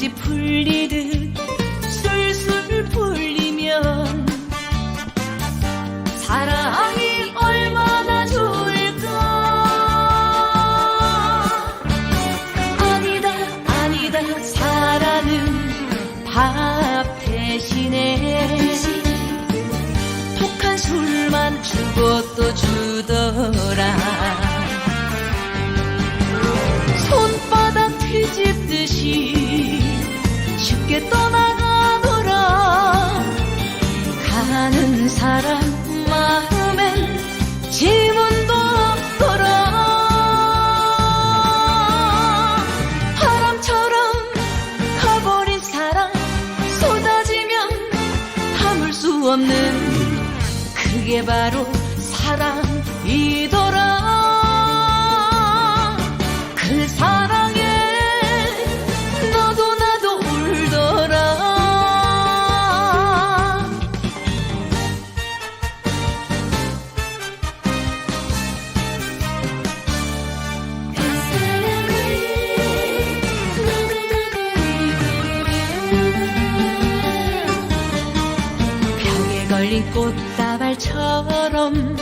화장지 풀리듯 술술 풀리면 사랑이 얼마나 좋을까? 아니다 아니다 사랑은 밥 대신에 독한 술만 주고 또 주더 가는 사람 마음엔 지문도 없더라 바람처럼 가버린 사랑 쏟아지면 담을 수 없는 그게 바로 사랑이더라. 그 사랑 꽃다발처럼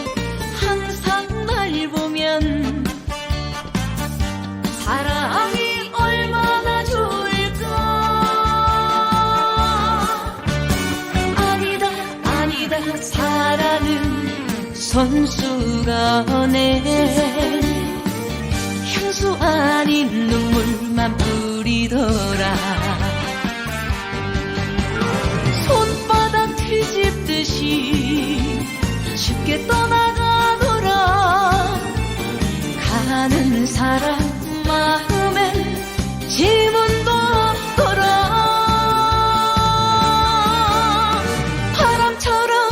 항상 날 보면 사랑이 얼마나 좋을까? 아니다 아니다 사랑은 손수가 내 향수 아닌 눈물만 뿌리더라 쉽게 떠나가더라 가는 사람 마음엔 지문도 없더라 바람처럼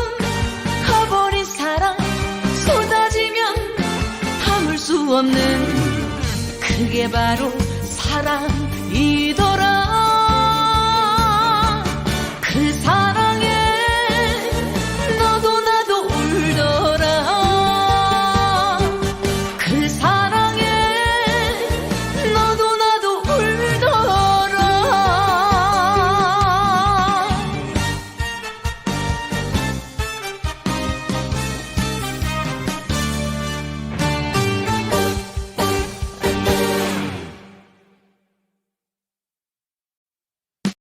가버린 사랑 쏟아지면 담을 수 없는 그게 바로 사랑이더라